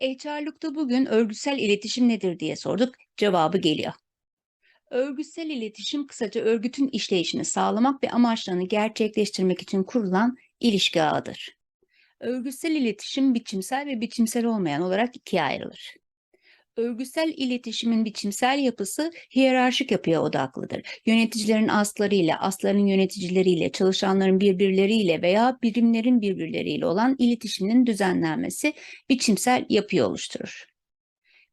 HR'lukta bugün örgütsel iletişim nedir diye sorduk. Cevabı geliyor. Örgütsel iletişim kısaca örgütün işleyişini sağlamak ve amaçlarını gerçekleştirmek için kurulan ilişki ağıdır. Örgütsel iletişim biçimsel ve biçimsel olmayan olarak ikiye ayrılır. Örgütsel iletişimin biçimsel yapısı hiyerarşik yapıya odaklıdır. Yöneticilerin aslarıyla, asların yöneticileriyle, çalışanların birbirleriyle veya birimlerin birbirleriyle olan iletişiminin düzenlenmesi biçimsel yapıyı oluşturur.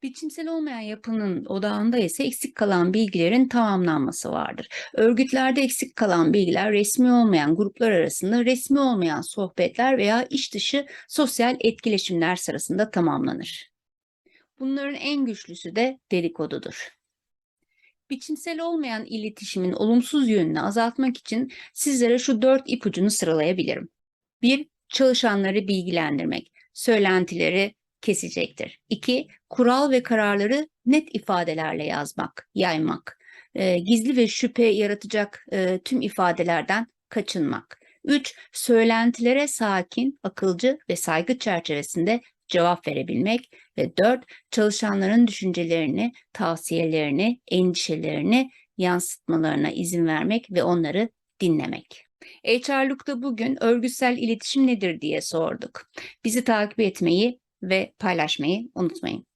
Biçimsel olmayan yapının odağında ise eksik kalan bilgilerin tamamlanması vardır. Örgütlerde eksik kalan bilgiler resmi olmayan gruplar arasında resmi olmayan sohbetler veya iş dışı sosyal etkileşimler sırasında tamamlanır. Bunların en güçlüsü de dedikodudur. Biçimsel olmayan iletişimin olumsuz yönünü azaltmak için sizlere şu dört ipucunu sıralayabilirim. 1. Çalışanları bilgilendirmek. Söylentileri kesecektir. 2. Kural ve kararları net ifadelerle yazmak, yaymak. Ee, gizli ve şüphe yaratacak e, tüm ifadelerden kaçınmak. 3. Söylentilere sakin, akılcı ve saygı çerçevesinde cevap verebilmek ve 4. Çalışanların düşüncelerini, tavsiyelerini, endişelerini yansıtmalarına izin vermek ve onları dinlemek. HR'lukta bugün örgütsel iletişim nedir diye sorduk. Bizi takip etmeyi ve paylaşmayı unutmayın.